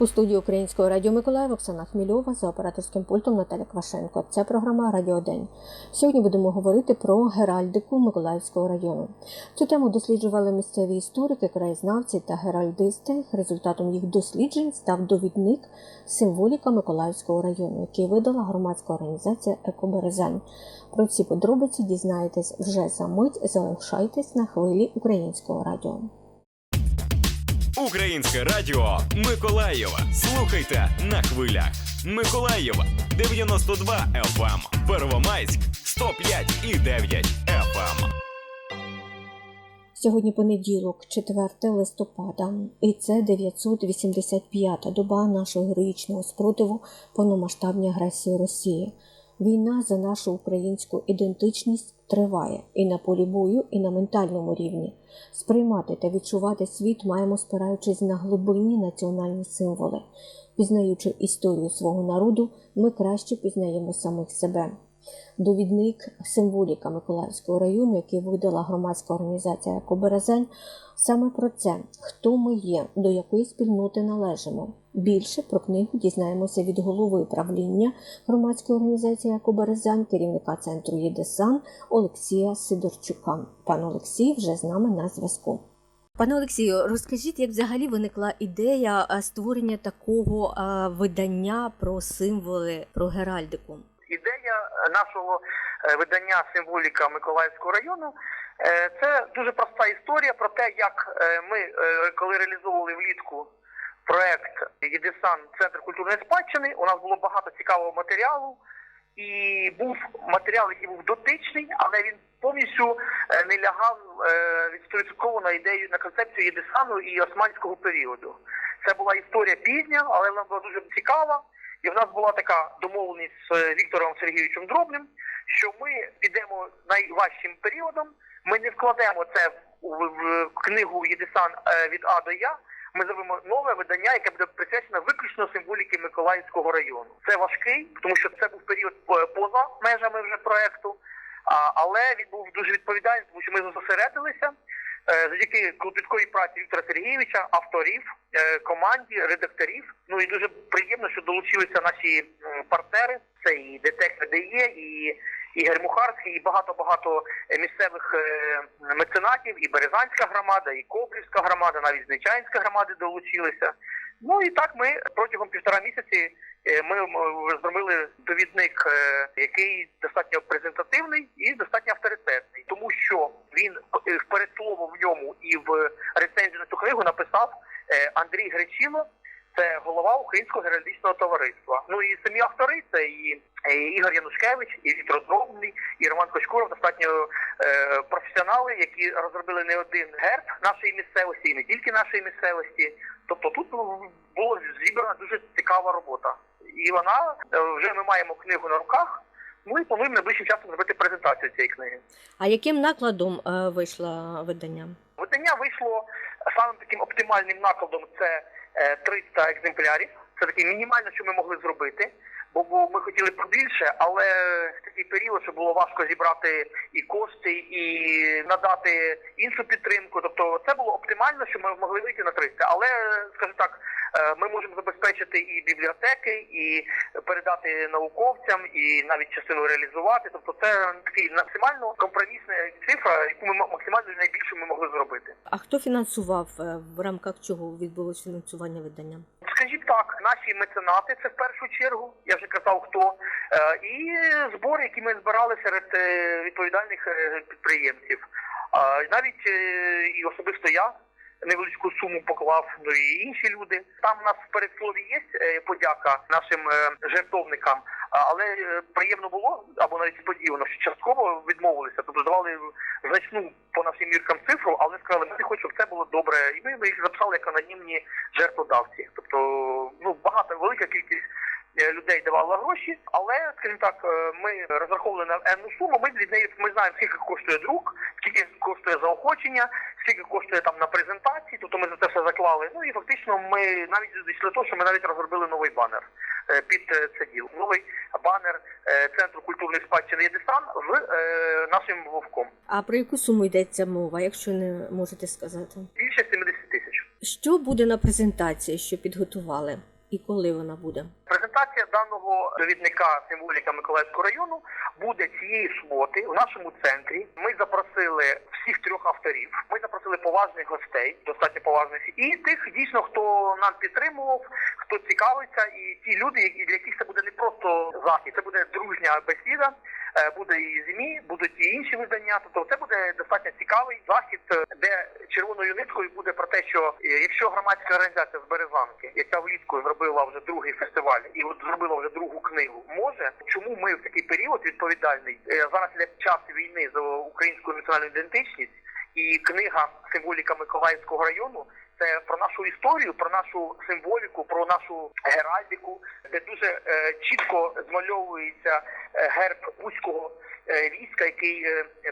У студії Українського радіо Миколаїв Оксана Хмільова за операторським пультом Наталя Квашенко. Це програма Радіо День. Сьогодні будемо говорити про геральдику Миколаївського району. Цю тему досліджували місцеві історики, краєзнавці та геральдисти. Результатом їх досліджень став довідник символіка Миколаївського району, який видала громадська організація Екоберезань. Про ці подробиці дізнаєтесь вже за мить. Залишайтесь на хвилі українського радіо. Українське радіо Миколаєва. Слухайте на хвилях. Миколаєва 92 FM. Первомайськ 105 і 9 FM. Сьогодні понеділок, 4 листопада, і це 985-та доба нашого героїчного спротиву повномасштабній агресії Росії. Війна за нашу українську ідентичність триває і на полі бою, і на ментальному рівні. Сприймати та відчувати світ маємо, спираючись на глибинні національні символи. Пізнаючи історію свого народу, ми краще пізнаємо самих себе. Довідник символіка Миколаївського району, який видала громадська організація «Екоберезень», саме про це, хто ми є, до якої спільноти належимо. Більше про книгу дізнаємося від голови правління громадської організації «Екоберезань», керівника центру ЄДЕСАН Олексія Сидорчука. Пан Олексій вже з нами на зв'язку. Пане Олексію, розкажіть, як взагалі виникла ідея створення такого видання про символи, про геральдику? Ідея нашого е, видання символіка Миколаївського району е, це дуже проста історія про те, як е, ми, коли реалізовували влітку проект ЄДЕСАН Центр культурної спадщини, у нас було багато цікавого матеріалу, і був матеріал, який був дотичний, але він повністю не лягав е, на ідею на концепцію ЄДЕСАНу і османського періоду. Це була історія пізня, але вона була дуже цікава. І в нас була така домовленість з е, Віктором Сергійовичем Дробним, що ми підемо найважчим періодом. Ми не вкладемо це в, книгу Єдисан е, від А до Я. Ми зробимо нове видання, яке буде присвячено виключно символіки Миколаївського району. Це важкий, тому що це був період е, поза межами вже проекту. Але він був дуже відповідальний, тому що ми зосередилися завдяки клопіткої праці Віктора Сергійовича, авторів, е, команді, редакторів. Ну і дуже приємно, що долучилися наші партнери. Це і ДТЕК ВДЄ, і Ігор Мухарський, і багато-багато е, місцевих е, меценатів, і Березанська громада, і Коблівська громада, навіть Зничанська громада долучилися. Ну і так ми протягом півтора місяці е, ми зробили довідник, е, який достатньо презентативний і достатньо авторитетний, тому що він е, в передслово в ньому і в рецензію на цю книгу написав е, Андрій Гречило. Це голова Українського геральдичного товариства. Ну і самі автори це і е, Ігор Янушкевич, і Віктор Дробний, і Роман Кочкуров, достатньо е, професіонали, які розробили не один герб нашої місцевості, і не тільки нашої місцевості. Тобто тут була зібрана дуже цікава робота. І вона е, вже ми маємо книгу на руках. Ну і плануємо найближчим часом зробити презентацію цієї книги. А яким накладом е, вийшло видання? Видання вийшло самим таким оптимальним накладом це 300 екземплярів. Це таке мінімально, що ми могли зробити. Бо, ми хотіли побільше, але такий період, що було важко зібрати і кошти, і надати іншу підтримку. Тобто це було оптимально, що ми могли вийти на 300. Але, скажу так, е, ми можемо забезпечити і бібліотеки, і передати науковцям, і навіть частину реалізувати. Тобто це максимально компромісна цифра, яку ми максимально найбільшу ми могли зробити. А хто фінансував е, в рамках чого відбулось фінансування видання? Скажімо так, наші меценати це в першу чергу, я вже казав хто, Е, і збори, які ми збирали серед е, відповідальних е, підприємців. Навіть е, і особисто я невеличку суму поклав, ну і інші люди. Там у нас в передслові є е, подяка нашим е, жертовникам, але е, приємно було або навіть сподівано, що частково відмовилися, тобто давали значну по нашим міркам цифру, але сказали, ми хочемо, щоб це було добре, і ми їх записали як анонімні жертводавці. Тобто, ну багато велика кількість. Е, Людей давала гроші, але скажімо так, е, ми розраховували на енну суму. Ми від неї ми знаємо, скільки коштує друк, скільки коштує заохочення, скільки коштує там на презентації. Тобто ми за це все заклали. Ну і фактично ми навіть дійшли того, що ми навіть розробили новий банер е, під це діло. Новий банер центру культурної спадщини Єдисан з нашим вовком. А про яку суму йдеться мова, якщо не можете сказати? Більше 70 тисяч. Що буде на презентації, що підготували, і коли вона буде? Презентація даного довідника символіка Миколаївського району буде цієї суботи в нашому центрі. Ми запросили всіх трьох авторів. Ми запросили поважних гостей, достатньо поважних, і тих дійсно, хто нам підтримував, хто цікавиться, і ті люди, які- для яких це буде не просто захід, це буде дружня бесіда. Е, Буде і ЗМІ, будуть і інші видання. Тобто це буде достатньо цікавий захід, е, де червоною ниткою буде про те, що е, якщо громадська організація з Березанки, яка влітку зробила вже другий фестиваль і от зробила вже другу книгу, може чому ми в такий період відповідальний зараз іде час війни за українську національну ідентичність, і книга символіка Миколаївського району. Це про нашу історію, про нашу символіку, про нашу геральдику, де дуже е, чітко змальовується е, герб Бузького е, війська, який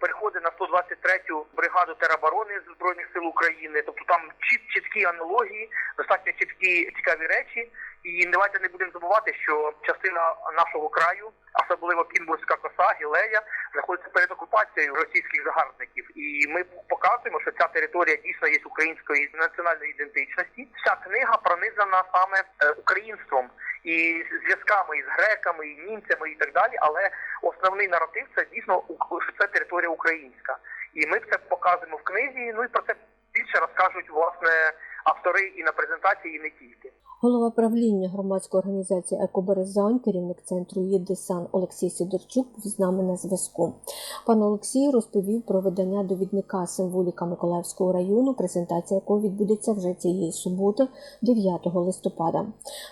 переходить на 123-ю бригаду тероборони збройних сил України. Тобто там чіт, чіткі аналогії, достатньо чіткі цікаві речі. І давайте не будемо забувати, що частина нашого краю, особливо Кінбурзька коса, Гілея, знаходиться перед окупацією російських загарбників. І ми показуємо, що ця територія дійсно є української національної ідентичності. Вся книга пронизана саме е, українством і зв'язками із греками, і німцями, і так далі. Але основний наратив це дійсно що це територія українська. І ми це показуємо в книзі. Ну і про це більше розкажуть власне автори і на презентації, і не тільки. Голова правління громадської організації «Екоберезань», керівник центру ЄДЕСАН Олексій Сидорчук з нами на зв'язку. Пан Олексій розповів про видання довідника символіка Миколаївського району, презентація якого відбудеться вже цієї суботи, 9 листопада.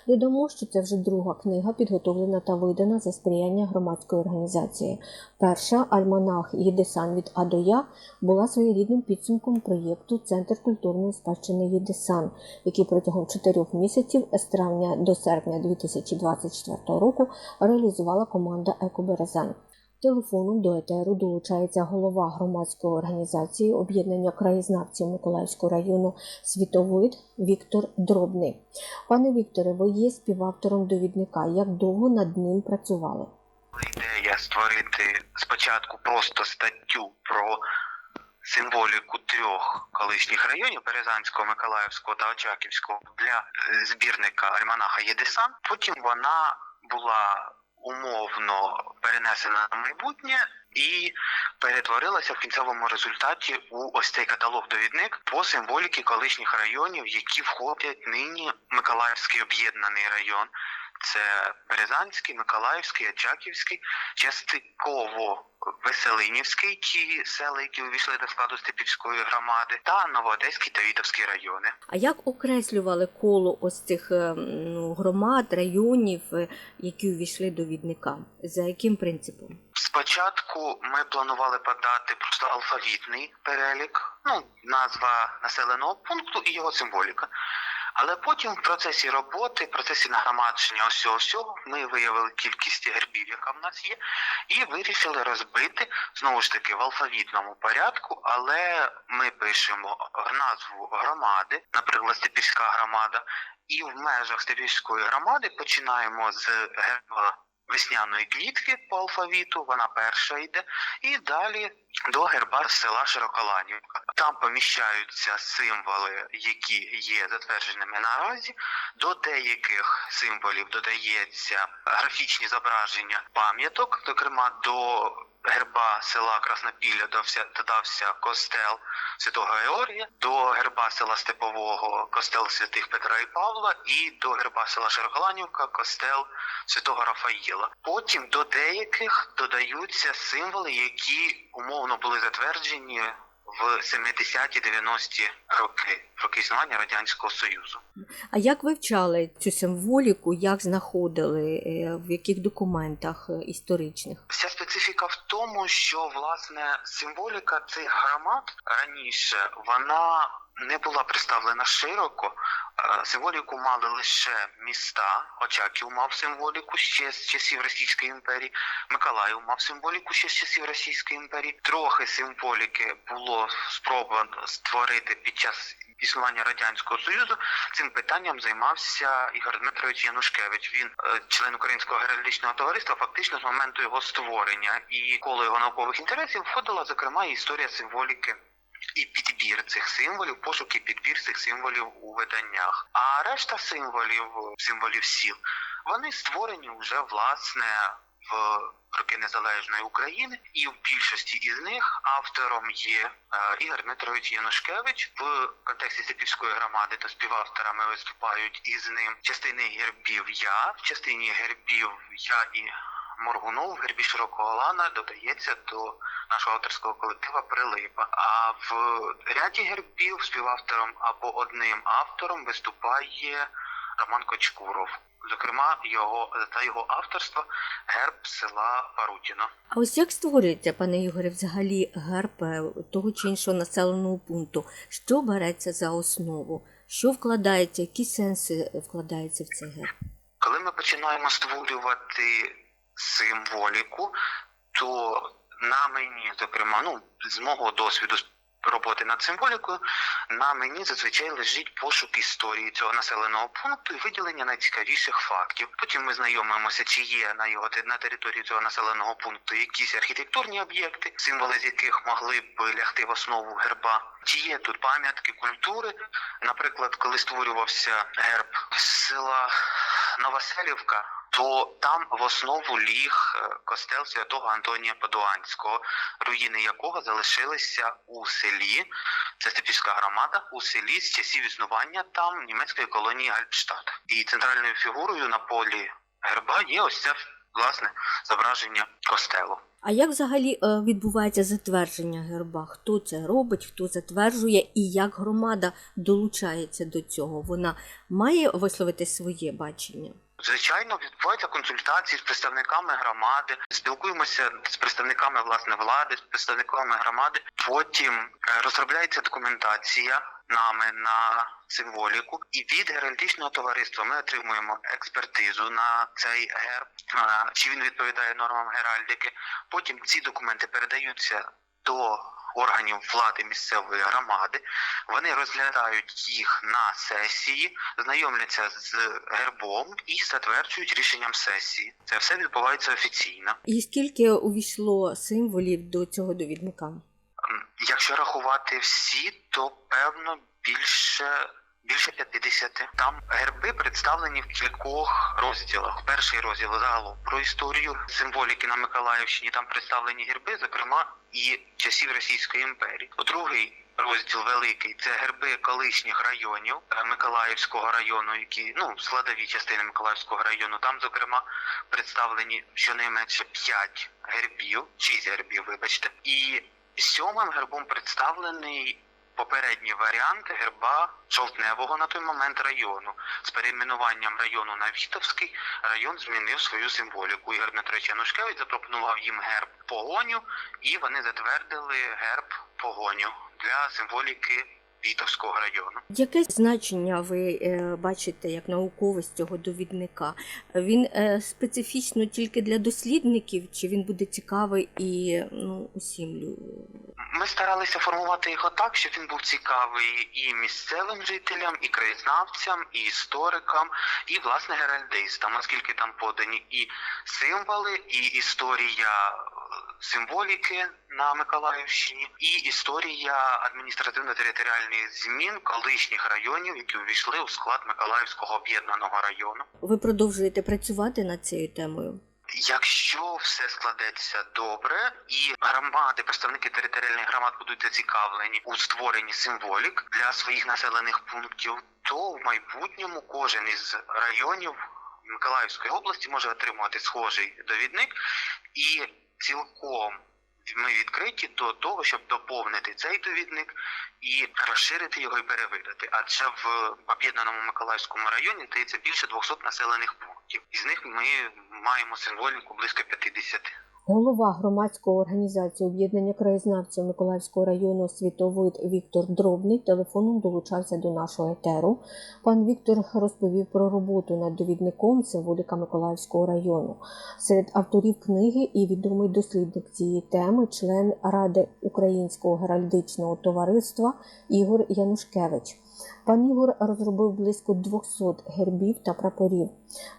Додамо, що це вже друга книга, підготовлена та видана за сприяння громадської організації. Перша альманах «Єдесан від А до Я була своєрідним підсумком проєкту Центр культурної спадщини «Єдесан», який протягом чотирьох місяців з травня до серпня 2024 року реалізувала команда «Екоберезань». Телефоном до етеру долучається голова громадської організації об'єднання краєзнавців Миколаївського району Світовид Віктор Дробний. Пане Вікторе, ви є співавтором довідника. Як довго над ним працювали? ідея створити спочатку просто статтю про символіку трьох колишніх районів Березанського, Миколаївського та Очаківського для е, збірника Альманаха Єдесан. Потім вона була умовно перенесена на майбутнє і перетворилася в кінцевому результаті у ось цей каталог-довідник по символіки колишніх районів, які входять нині Миколаївський об'єднаний район. Це Березанський, Миколаївський, Очаківський, частково Веселинівський, ті села, які увійшли до складу Степівської громади, та Новоодеський та Вітовський райони. А як окреслювали коло ось цих е, ну, громад, районів, е, які увійшли до відника? За яким принципом? Спочатку ми планували подати просто алфавітний перелік, ну назва населеного пункту і його символіка. Але потім в процесі роботи, в процесі нагромадження усього всього, ми виявили кількість гербів, яка в нас є, і вирішили розбити знову ж таки в алфавітному порядку, але ми пишемо назву громади, наприклад, Степівська громада, і в межах Степівської громади починаємо з герба весняної квітки по алфавіту, вона перша йде, і далі до герба села Широколанівка. Там поміщаються символи, які є затвердженими наразі. До деяких символів додається графічні зображення пам'яток, зокрема до герба села Краснопілля додався, костел Святого Георгія, до герба села Степового костел святих Петра і Павла, і до герба села Широколанівка костел святого Рафаїла. Потім до деяких додаються символи, які умовно були затверджені в 70-90-ті роки, роки існування Радянського Союзу. А як вивчали цю символіку, як знаходили, е, в яких документах е, історичних? Вся специфіка в тому, що власне символіка цих громад раніше вона не була представлена широко. Е, Символіку мали лише міста. Очаків мав символіку ще з часів Російської імперії. Миколаїв мав символіку ще з часів Російської імперії. Трохи символіки було спробовано створити під час існування радянського союзу. Цим питанням займався Ігор Дмитрович Янушкевич. Він е, член Українського героїчного товариства, фактично з моменту його створення і коло його наукових інтересів входила зокрема історія символіки і підбір цих символів, пошук і підбір цих символів у виданнях. А решта символів, символів сіл, вони створені вже власне в роки незалежної України, і в більшості із них автором є е, Ігор Дмитрович Янушкевич. В контексті Сипівської громади то співавторами виступають із ним частини гербів я, в частині гербів я і Моргунов, в гербі широкого лана додається до нашого авторського колектива Прилипа. А в ряді гербів співавтором або одним автором виступає Роман Кочкуров. Зокрема, його за його авторство герб села Парутіно. А ось як створюється, пане Ігоре, взагалі герб е, того чи іншого населеного пункту? Що береться за основу? Що вкладається, які сенси вкладаються в цей герб? Коли ми починаємо створювати символіку, то на мені, зокрема, ну з мого досвіду роботи над символікою, на мені зазвичай лежить пошук історії цього населеного пункту і виділення найцікавіших фактів. Потім ми знайомимося, чи є на його на території цього населеного пункту якісь архітектурні об'єкти, символи з яких могли б лягти в основу герба. Чи є тут пам'ятки культури? Наприклад, коли створювався герб села Новоселівка, то там в основу ліг е, костел святого Антонія Падуанського, руїни якого залишилися у селі, це Степівська громада, у селі з часів існування там німецької колонії Альпштадт. І центральною фігурою на полі герба є ось це власне зображення костелу. А як взагалі е, відбувається затвердження герба? Хто це робить, хто затверджує і як громада долучається до цього? Вона має висловити своє бачення? Звичайно, відбуваються консультації з представниками громади. Спілкуємося з представниками власне влади, з представниками громади. Потім е, розробляється документація нами на символіку, і від геральдичного товариства ми отримуємо експертизу на цей герб, е, чи він відповідає нормам геральдики. Потім ці документи передаються до органів влади місцевої громади. Вони розглядають їх на сесії, знайомляться з гербом і затверджують рішенням сесії. Це все відбувається офіційно. І скільки увійшло символів до цього довідника? Якщо рахувати всі, то певно більше. Більше 50. Там герби представлені в кількох розділах. Перший розділ загалом про історію символіки на Миколаївщині. Там представлені герби, зокрема і часів Російської імперії. Другий розділ великий це герби колишніх районів е, Миколаївського району, які ну складові частини Миколаївського району. Там, зокрема, представлені щонайменше 5 гербів, 6 гербів, вибачте, і сьомим гербом представлений попередній варіант герба жовтневого на той момент району. З перейменуванням району на Вітовський район змінив свою символіку. Ігор Дмитрович Янушкевич запропонував їм герб погоню, і вони затвердили герб погоню для символіки Вітовського району. Яке значення ви е, бачите як науковець цього довідника? Він е, специфічно тільки для дослідників, чи він буде цікавий і ну, усім Ми старалися формувати його так, щоб він був цікавий і місцевим жителям, і краєзнавцям, і історикам, і власне геральдистам, оскільки там подані і символи, і історія е, символіки на Миколаївщині, і історія адміністративно-територіальних змін колишніх районів, які увійшли у склад Миколаївського об'єднаного району. Ви продовжуєте працювати над цією темою? Якщо все складеться добре, і громади, представники територіальних громад будуть зацікавлені у створенні символік для своїх населених пунктів, то в майбутньому кожен із районів Миколаївської області може отримувати схожий довідник, і цілком ми відкриті до того, щоб доповнити цей довідник і розширити його і перевидати. Адже в об'єднаному Миколаївському районі здається більше 200 населених пунктів. Із них ми маємо символіку близько 50. Голова громадської організації об'єднання краєзнавців Миколаївського району світовид Віктор Дробний телефоном долучався до нашого етеру. Пан Віктор розповів про роботу над довідником символіка Миколаївського району. Серед авторів книги і відомий дослідник цієї теми, член Ради Українського геральдичного товариства Ігор Янушкевич. Пан Ігор розробив близько 200 гербів та прапорів,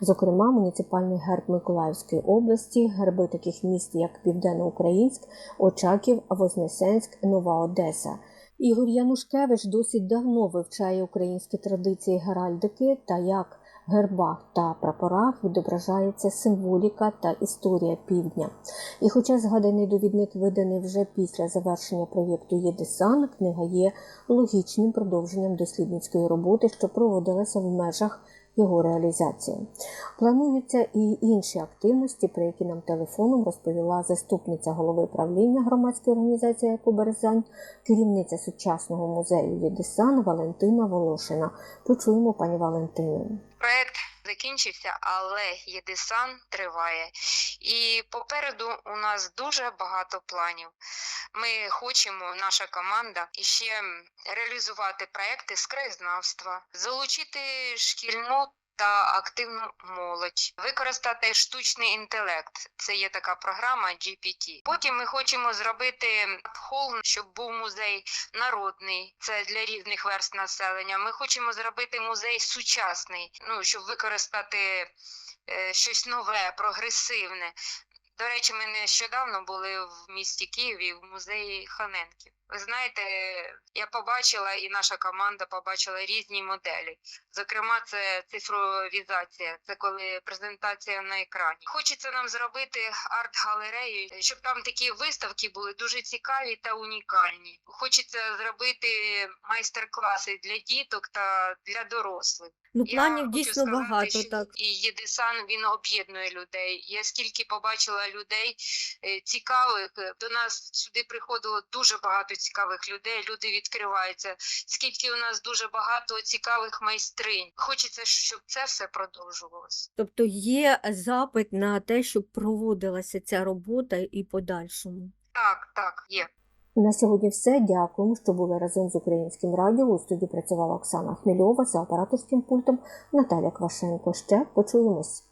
зокрема муніципальний герб Миколаївської області, герби таких міст, як Південноукраїнськ, Очаків, Вознесенськ, Нова Одеса. Ігор Янушкевич досить давно вивчає українські традиції геральдики та як гербах та прапорах відображається символіка та історія півдня. І хоча згаданий довідник виданий вже після завершення проєкту ЄДЕСАН, книга є логічним продовженням дослідницької роботи, що проводилася в межах його реалізації. Плануються і інші активності, про які нам телефоном розповіла заступниця голови правління громадської організації «Екоберезань», керівниця сучасного музею ЄДЕСАН Валентина Волошина. Почуємо пані Валентину. Проект закінчився, але єдисан триває. І попереду у нас дуже багато планів. Ми хочемо, наша команда, іще реалізувати проекти з краєзнавства, залучити шкільну та активну молодь, використати штучний інтелект. Це є така програма GPT. Потім ми хочемо зробити хол, щоб був музей народний, це для різних верст населення. Ми хочемо зробити музей сучасний, ну щоб використати е, щось нове, прогресивне. До речі, ми нещодавно були в місті Києві в музеї Ханенків. Ви знаєте, я побачила і наша команда побачила різні моделі. Зокрема, це цифровізація, це коли презентація на екрані. Хочеться нам зробити арт-галерею, щоб там такі виставки були дуже цікаві та унікальні. Хочеться зробити майстер-класи для діток та для дорослих. Ну, планів хочу дійсно сказати, багато, так. І єдисан він об'єднує людей. Я скільки побачила людей е, цікавих, е, до нас сюди приходило дуже багато цікавих людей. Люди відкриваються. Скільки у нас дуже багато цікавих майстринь. Хочеться, щоб це все продовжувалося. Тобто є запит на те, щоб проводилася ця робота і подальшому. Так, так, є. На сьогодні все. Дякуємо, що були разом з українським радіо. У студії працювала Оксана Хмельова за операторським пультом Наталя Квашенко. Ще почуємось.